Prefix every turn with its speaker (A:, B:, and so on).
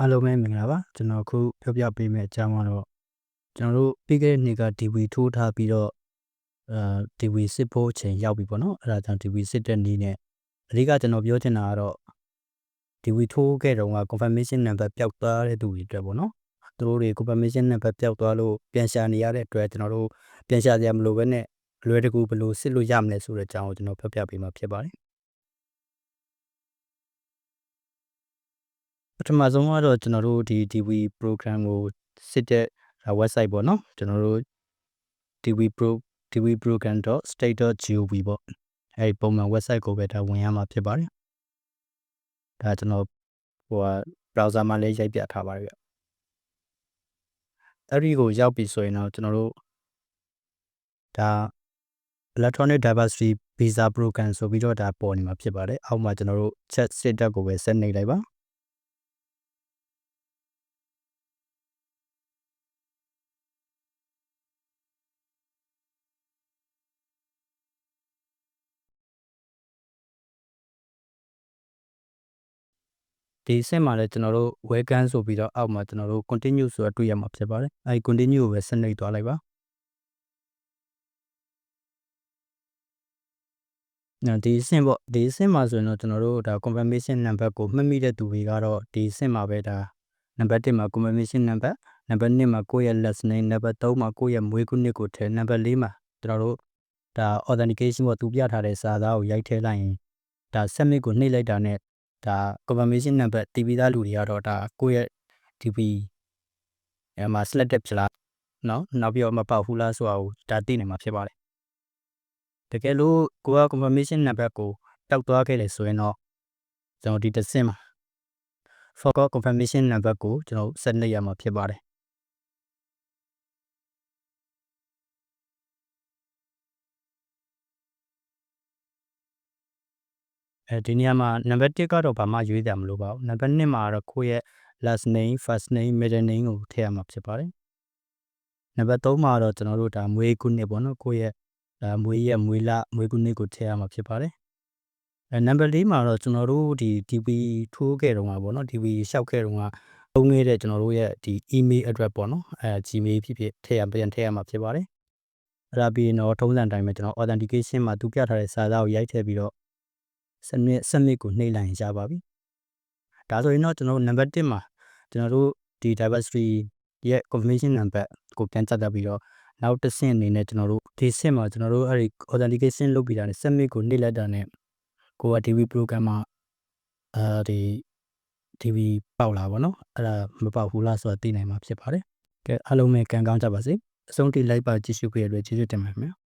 A: အားလုံးပဲမင်္ဂလာပါကျွန်တော်အခုပြောပြပေးမယ့်အကြောင်းကတော့ကျွန်တော်တို့ပြီးခဲ့တဲ့နေ့က DV ထိုးထားပြီးတော့အာ DV စစ်ဖို့အချိန်ရောက်ပြီပေါ့နော်အဲ့ဒါကြောင့် DV စစ်တဲ့နေ့နဲ့အဓိကကျွန်တော်ပြောချင်တာကတော့ DV ထိုးခဲ့တုန်းက confirmation number ပျောက်သွားတဲ့သူတွေအတွက်ပေါ့နော်သူတို့တွေ confirmation number ပျောက်သွားလို့ပြန်ရှာနေရတဲ့အတွက်ကျွန်တော်တို့ပြန်ရှာကြမလို့ပဲနဲ့အလွယ်တကူဘယ်လိုစစ်လို့ရမလဲဆိုတဲ့အကြောင်းကိုကျွန်တော်ပြောပြပေးမှာဖြစ်ပါတယ် ထမဆုံးကတော့ကျွန်တော်တို့ဒီ DV program ကိုစစ်တဲ့ website ပေါ့နော်ကျွန်တော်တို့ DV pro dvprogram.state.gov ပေါ့အဲဒီပုံမှန် website ကိုပဲဒါဝင်ရမှာဖြစ်ပါတယ်ဒါကျွန်တော်ဟိုဟာ browser မှာလည်းရိုက်ပြထားပါတယ်ဗျအဲ့ဒီကိုရောက်ပြီဆိုရင်တော့ကျွန်တော်တို့ဒါ electronic diversity visa program ဆိုပြီးတော့ဒါပေါ်နေမှာဖြစ်ပါတယ်အောက်မှာကျွန်တော်တို့ chat setup ကိုပဲဆက်နေလိုက်ပါ ဒီအဆင့်မှာလည်းကျွန်တော်တို့ welcome ဆိုပြီးတော့အောက်မှာကျွန်တော်တို့ continue ဆိုတာတွေ့ရမှာဖြစ်ပါတယ်အဲဒီ continue ကိုပဲဆက်နှိပ်သွားလိုက်ပါနော်ဒီအဆင့်ပေါ့ဒီအဆင့်မှာဆိုရင်တော့ကျွန်တော်တို့ဒါ confirmation number ကိုမှတ်မိတဲ့သူတွေကတော့ဒီအဆင့်မှာပဲဒါ number 1မှာ confirmation number number 2မှာကိုယ့်ရဲ့ last name number 3မှာကိုယ့်ရဲ့မွေးခုနှစ်ကိုထည့် number 4မှာကျွန်တော်တို့ဒါ authentication ပေါ့သူပြထားတဲ့စာသားကိုရိုက်ထည့်လိုက်ရင်ဒါ submit ကိုနှိပ်လိုက်တာနဲ့ ဒါ confirmation number တည်ပြီးသားလူတွေကတော့ဒါကိုယ့်ရဲ့ DB အဲမှာ selected ဖြစ်လားနော်နောက်ပြီးတော့မပေါက်ဘူးလားဆိုတာကိုဒါသိနိုင်မှာဖြစ်ပါတယ်တကယ်လို့ကိုက confirmation number ကိုတောက်သွားခဲ့လေဆိုရင်တော့ကျွန်တော်ဒီတစ်ဆင့်မှာ forgot confirmation number ကိုကျွန်တော် set လုပ်ရမှာဖြစ်ပါတယ် အဲဒီနေရာမှာနံပါတ်1ကတော့ဘာမှရွေးတယ်မလို့ပါဘူးနံပါတ်2မှာတော့ကိုယ့်ရဲ့ last name first name middle name ကိုထည့်ရမှာဖြစ်ပါတယ်နံပါတ်3မှာတော့ကျွန်တော်တို့ဒါမွေးခုနှစ်ပေါ့နော်ကိုယ့်ရဲ့ဒါမွေးရက်မွေးလမွေးခုနှစ်ကိုထည့်ရမှာဖြစ်ပါတယ်အဲနံပါတ်4မှာတော့ကျွန်တော်တို့ဒီ DP ထိုးခဲ့တုန်းကပေါ့နော် DP လျှောက်ခဲ့တုန်းကသုံးခဲ့တဲ့ကျွန်တော်တို့ရဲ့ဒီ email address ပေါ့နော်အဲ Gmail ဖြစ်ဖြစ်ထည့်ရပြန်ထည့်ရမှာဖြစ်ပါတယ်အဲ့ဒါပြီးရင်တော့ထုံးစံတိုင်းပဲကျွန်တော် authentication မှာသူပြထားတဲ့စာသားကိုရိုက်ထည့်ပြီးတော့ စနစ်စနစ်ကိုနှိပ်လိုက်ရင်ရပါပြီဒါဆိုရင်တော့ကျွန်တော်တို့နံပါတ်1မှာကျွန်တော်တို့ဒီ diversity ရဲ့ confirmation number ကိုပြန်တက်တက်ပြီးတော့နောက်တစ်ဆင့်အနေနဲ့ကျွန်တော်တို့ဒီဆင့်မှာကျွန်တော်တို့အဲ့ဒီ authentication လုပ်ပြီးတာနဲ့ submit ကိုနှိပ်လိုက်တာနဲ့ကိုက DB program မှာအဲဒီ DB ပေါက်လာပါတော့အဲ့ဒါမပေါက်ဘူးလားဆိုတာသိနိုင်မှာဖြစ်ပါတယ်ကဲအားလုံးပဲကံကောင်းကြပါစေအဆုံးထိလိုက်ပါကြည့်ရှုပေးရတဲ့ကျေးဇူးတင်ပါတယ်ခင်ဗျာ